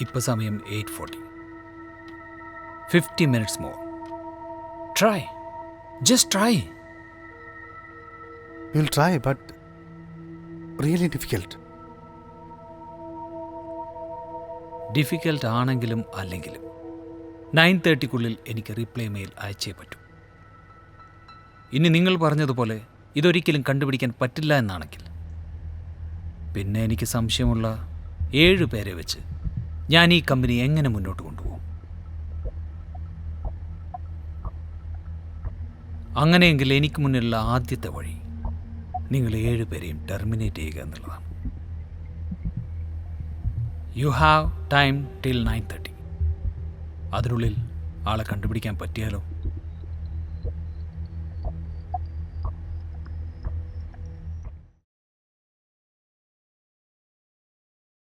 ഇപ്പം സമയം eight forty fifty minutes more try just try will try but really difficult difficult ആണെങ്കിലും അല്ലെങ്കിലും nine തേർട്ടിക്കുള്ളിൽ എനിക്ക് റീപ്ലൈ മെയിൽ അയച്ചേ പറ്റൂ. ഇനി നിങ്ങൾ പറഞ്ഞതുപോലെ ഇതൊരിക്കലും കണ്ടുപിടിക്കാൻ പറ്റില്ല എന്നാണെങ്കിൽ പിന്നെ എനിക്ക് സംശയമുള്ള ഏഴ് പേരെ വെച്ച് ഞാൻ ഈ കമ്പനി എങ്ങനെ മുന്നോട്ട് കൊണ്ടുപോകും? അങ്ങനെയെങ്കിൽ എനിക്ക് മുന്നിലുള്ള ആദ്യത്തെ വഴി നിങ്ങൾ ഏഴുപേരെയും ടെർമിനേറ്റ് ചെയ്യുക എന്നുള്ളതാണ്. You have time till nine thirty അതിനുള്ളിൽ ആളെ കണ്ടുപിടിക്കാൻ പറ്റിയാലോ?